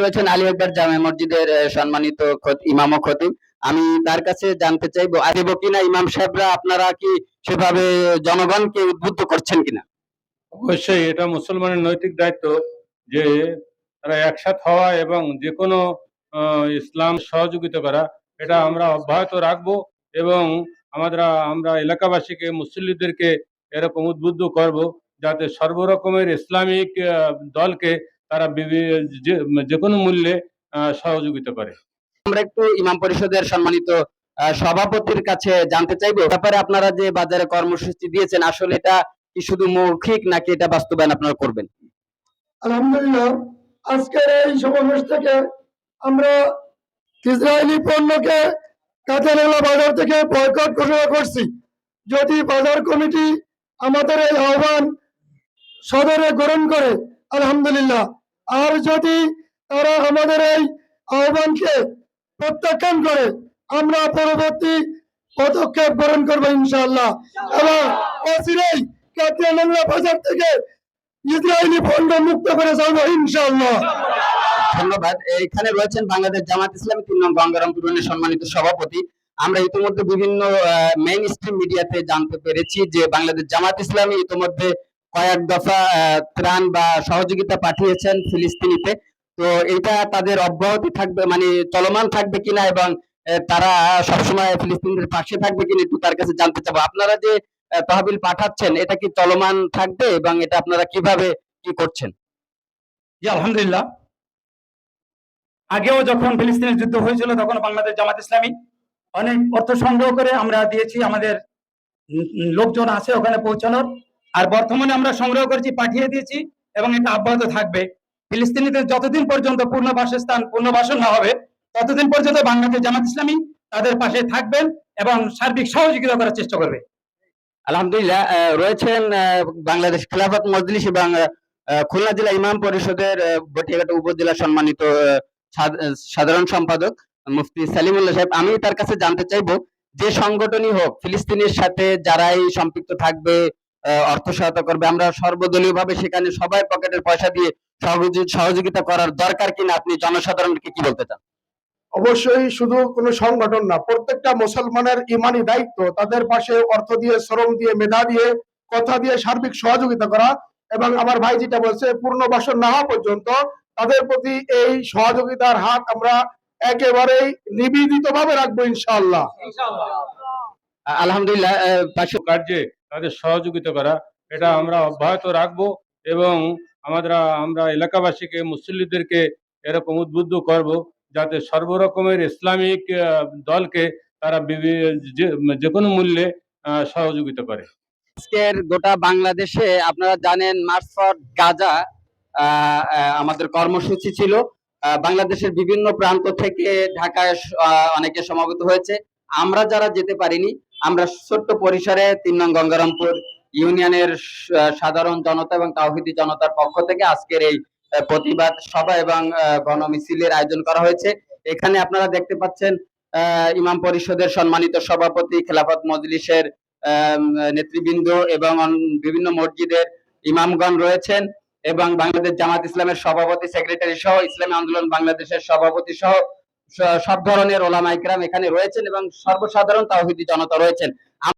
রয়েছেন আলী আকবর জামে মসজিদের সম্মানিত ইমাম খতিব। আমি তার কাছে জানতে চাইব আরিব কিনা, ইমাম সাহেবরা আপনারা কি সেভাবে জনগণকে উদ্বুদ্ধ করছেন কিনা? অবশ্যই, এটা মুসলমানের নৈতিক দায়িত্ব যে তারা একসাথ হওয়া এবং যে কোনো ইসলাম সহযোগিতা করা, এটা আমরা অব্যাহত রাখব এবং আমরা আমরা এলাকাবাসীকে, মুসল্লিদেরকে এরকম উদ্বুদ্ধ করব যাতে সর্বরকমের ইসলামিক দলকে তারা যে- যে কোনো মূল্যে সহযোগিতা করে। আমরা একটু ইমাম পরিষদের সম্মানিত সভাপতির কাছে জানতে চাইব। ব্যাপারে আপনারা যে বাজারে কর্মসূচি দিয়েছেন আসলে এটা কি শুধু মৌখিক নাকি এটা বাস্তবায়ন আপনারা করবেন? আলহামদুলিল্লাহ আজকের এই সমাবেশ থেকে আমরা ইসরায়েলি পণ্যকে কাঁচানালা বাজার থেকে বয়কট ঘোষণা করছি। যদি বাজার কমিটি আমাদের এই আহ্বান সদরে গ্রহণ করে আলহামদুলিল্লাহ। আর যদি তারা আমাদের এই আহ্বানকে প্রত্যাখ্যান করে, আমরা পরবর্তী পদক্ষেপ গ্রহণ করব ইনশাআল্লাহ। এবং অচিরেই কাতিয়ানালা বাজার থেকে ইসরায়েলি পণ্য মুক্ত করে যাব ইনশাআল্লাহ। ধন্যবাদ। এখানে রয়েছেন বাংলাদেশ জামাত ইসলামী, তিন নং গঙ্গারামপুর সম্মানিত সভাপতি। আমরা ইতিমধ্যে বিভিন্ন মেইন স্ট্রিম মিডিয়াতে জানতে পেরেছি যে বাংলাদেশ জামাত ইসলামী ইতিমধ্যে কয়েক দফা ত্রাণ বা সহযোগিতা পাঠিয়েছেন ফিলিস্তিনিতে। তো এটা তাদের অব্যাহতি থাকবে মানে চলমান থাকবে কিনা এবং তারা সবসময় ফিলিস্তিনিদের পাশে থাকবে কিনা একটু তার কাছে জানতে চাবো। আপনারা যে তহবিল পাঠাচ্ছেন, এটা কি চলমান থাকবে এবং এটা আপনারা কীভাবে কি করছেন? আলহামদুলিল্লাহ। আগেও যখন ফিলিস্তিনের যুদ্ধ হয়েছিল, তখন বাংলাদেশ জামাত ইসলামী অনেক অর্থ সংগ্রহ করে আমরা দিয়েছি। আমাদের লোকজন আছে ওখানে পৌঁছানোর। আর বর্তমানে আমরা সংগ্রহ করেছি, পাঠিয়ে দিয়েছি এবং এটা অব্যাহত থাকবে। ফিলিস্তিনিদের যতদিন পর্যন্ত পূর্ণ বাসস্থান পুনর্বাসন না হবে, ততদিন পর্যন্ত বাংলাদেশ জামাত ইসলামী তাদের পাশে থাকবেন এবং সার্বিক সহযোগিতা করার চেষ্টা করবে। আলহামদুলিল্লাহ রয়েছেন বাংলাদেশ খেলাফত মজলিস এবং খুলনা জেলা ইমাম পরিষদের উপজেলা সম্মানিত সাধারণ সম্পাদক মুফতি সালিমুল্লাহ সাহেব। আমি তার কাছে জানতে চাইব, যে সংগঠনই হোক, ফিলিস্তিনের সাথে যারাই সম্পৃক্ত থাকবে অর্থ সহায়তা করবে। আমরা সর্বদলীয় ভাবে সেখানে সবাই পকেটের পয়সা দিয়ে সহযোগিতা করার দরকার কিনা আপনি জনসাধারণকে কি বলতে চান? অবশ্যই শুধু কোনো সংগঠন না প্রত্যেকটা মুসলমানের ইমানি দায়িত্ব তাদের পাশে অর্থ দিয়ে শ্রম দিয়ে মেধা দিয়ে কথা দিয়ে সার্বিক সহযোগিতা করা এবং আমার ভাই যেটা বলছে পূর্ণ পূর্ণবাসন না হওয়া পর্যন্ত তাদের প্রতি এই সহযোগিতার হাত আমরা একেবারেই নিবেদিত ভাবে রাখব ইনশাআল্লাহ। আহ, আলহামদুলিল্লাহ কার্যে তাদের সহযোগিতা করা। এটা আমরা অব্যাহত রাখব এবং আমাদের, আমরা এলাকাবাসীকে, মুসল্লিদেরকে এরকম উদ্বুদ্ধ করব যাতে সর্বরকমের ইসলামিক দলকে তারা যে- কোনো মূল্যে সহযোগিতা করে। আজকের গোটা বাংলাদেশে আপনারা জানেন মার্চ গাজা আমাদের কর্মসূচি ছিল। বাংলাদেশের বিভিন্ন প্রান্ত থেকে ঢাকায় অনেকে সমাগত হয়েছে। আমরা যারা যেতে পারিনি, আমরা ছোট্ট পরিসরে তিন নং গঙ্গারামপুর ইউনিয়নের সাধারণ জনতা এবং তাওহিদি জনতার পক্ষ থেকে আজকের এই প্রতিবাদ সভা এবং গণমিছিলের আয়োজন করা হয়েছে। এখানে আপনারা দেখতে পাচ্ছেন ইমাম পরিষদের সম্মানিত সভাপতি, খেলাফত মজলিসের নেতৃবৃন্দ এবং বিভিন্ন মসজিদের ইমামগণ রয়েছেন এবং বাংলাদেশ জামাত ইসলামের সভাপতি, সেক্রেটারি সহ ইসলামী আন্দোলন বাংলাদেশের সভাপতি সহ সব ধরনের ওলামাইকরাম এখানে রয়েছেন এবং সর্বসাধারণ তাওহিদি জনতা রয়েছেন।